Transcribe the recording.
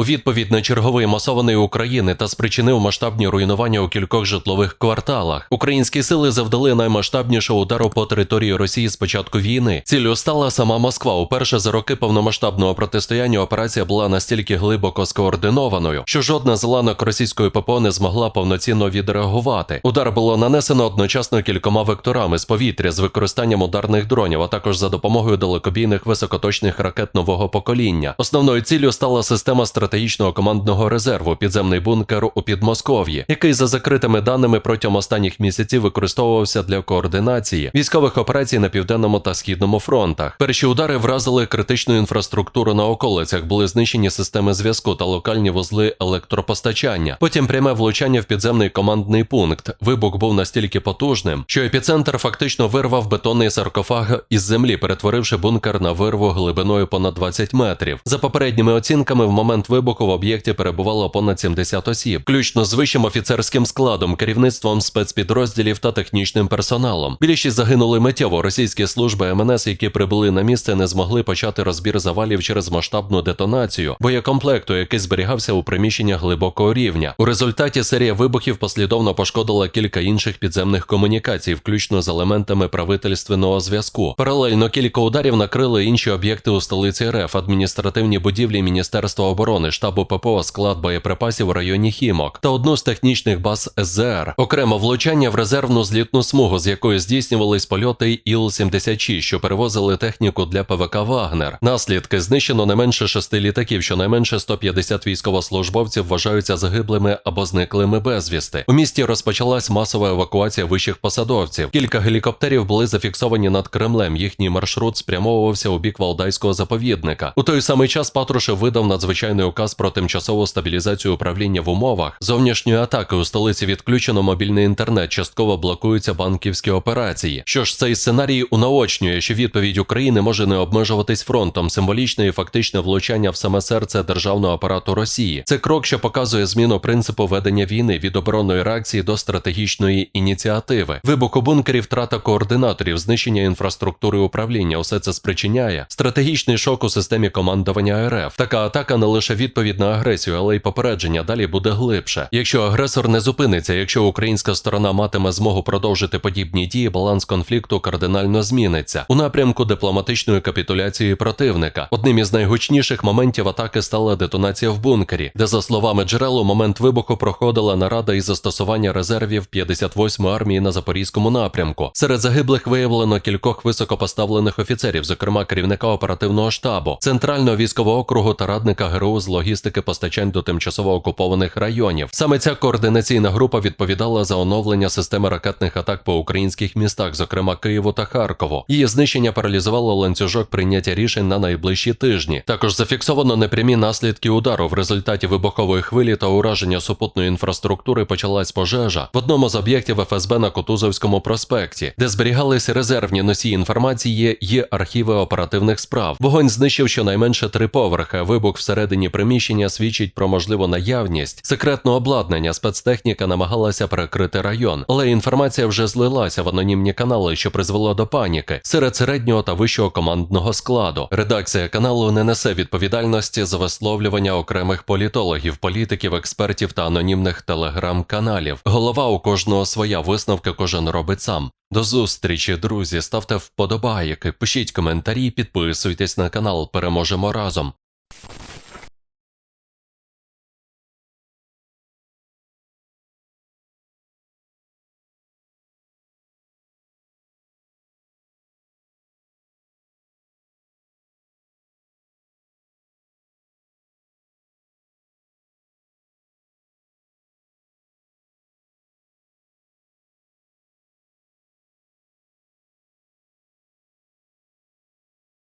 У відповідь на черговий масований України та спричинив масштабні руйнування у кількох житлових кварталах. Українські сили завдали наймасштабнішого удару по території Росії з початку війни. Ціллю стала сама Москва. Уперше за роки повномасштабного протистояння операція була настільки глибоко скоординованою, що жодна з ланок російської ППО не змогла повноцінно відреагувати. Удар було нанесено одночасно кількома векторами з повітря з використанням ударних дронів, а також за допомогою далекобійних високоточних ракет нового покоління. Основною ціллю стала система стратегічного командного резерву підземний бункер у Підмосков'ї, який за закритими даними протягом останніх місяців використовувався для координації військових операцій на південному та східному фронтах. Перші удари вразили критичну інфраструктуру на околицях, були знищені системи зв'язку та локальні вузли електропостачання. Потім пряме влучання в підземний командний пункт. Вибух був настільки потужним, що епіцентр фактично вирвав бетонний саркофаг із землі, перетворивши бункер на вирву глибиною понад 20 метрів. За попередніми оцінками, в момент вибуху в об'єкті перебувало понад 70 осіб, включно з вищим офіцерським складом, керівництвом спецпідрозділів та технічним персоналом. Більшість загинули миттєво. Російські служби МНС, які прибули на місце, не змогли почати розбір завалів через масштабну детонацію боєкомплекту, який зберігався у приміщеннях глибокого рівня. У результаті серія вибухів послідовно пошкодила кілька інших підземних комунікацій, включно з елементами правительственного зв'язку. Паралельно кілька ударів накрили інші об'єкти у столиці РФ, адміністративні будівлі Міністерства оборони, штабу ППО, склад боєприпасів у районі Хімок та одну з технічних баз СЗР. Окремо влучання в резервну злітну смугу, з якої здійснювались польоти Іл-76, що перевозили техніку для ПВК Вагнер. Наслідки знищено не менше шести літаків, щонайменше 150 військовослужбовців вважаються загиблими або зниклими безвісти. У місті розпочалась масова евакуація вищих посадовців. Кілька гелікоптерів були зафіксовані над Кремлем. Їхній маршрут спрямовувався у бік Валдайського заповідника. У той самий час Патрушев видав надзвичайний указ про тимчасову стабілізацію управління в умовах зовнішньої атаки. У столиці відключено мобільний інтернет, частково блокуються банківські операції. Що ж, цей сценарій унаочнює, що відповідь України може не обмежуватись фронтом, символічне і фактичне влучання в саме серце державного апарату Росії. Це крок, що показує зміну принципу ведення війни від оборонної реакції до стратегічної ініціативи. Вибух у бункері, втрата координаторів, знищення інфраструктури управління. Усе це спричиняє стратегічний шок у системі командування РФ. Така атака не лише відповідь на агресію, але й попередження далі буде глибше. Якщо агресор не зупиниться, якщо українська сторона матиме змогу продовжити подібні дії, баланс конфлікту кардинально зміниться у напрямку дипломатичної капітуляції противника. Одним із найгучніших моментів атаки стала детонація в бункері, де, за словами джерел, у момент вибуху проходила нарада із застосування резервів 58-ї армії на запорізькому напрямку. Серед загиблих виявлено кількох високопоставлених офіцерів, зокрема керівника оперативного штабу, центрального військового округу та радника ГРУ з логістики постачань до тимчасово окупованих районів. Саме ця координаційна група відповідала за оновлення системи ракетних атак по українських містах, зокрема Києву та Харкову. Її знищення паралізувало ланцюжок прийняття рішень на найближчі тижні. Також зафіксовано непрямі наслідки удару. В результаті вибухової хвилі та ураження супутної інфраструктури почалась пожежа в одному з об'єктів ФСБ на Кутузовському проспекті, де зберігалися резервні носії інформації і архіви оперативних справ. Вогонь знищив щонайменше три поверхи. Вибух всередині приміщення свідчить про можливу наявність секретного обладнання. Спецтехніка намагалася перекрити район, але інформація вже злилася в анонімні канали, що призвело до паніки серед середнього та вищого командного складу. Редакція каналу не несе відповідальності за висловлювання окремих політологів, політиків, експертів та анонімних телеграм-каналів. Голова у кожного своя висновки кожен робить сам. До зустрічі, друзі. Ставте вподобайки, пишіть коментарі, підписуйтесь на канал. Переможемо разом.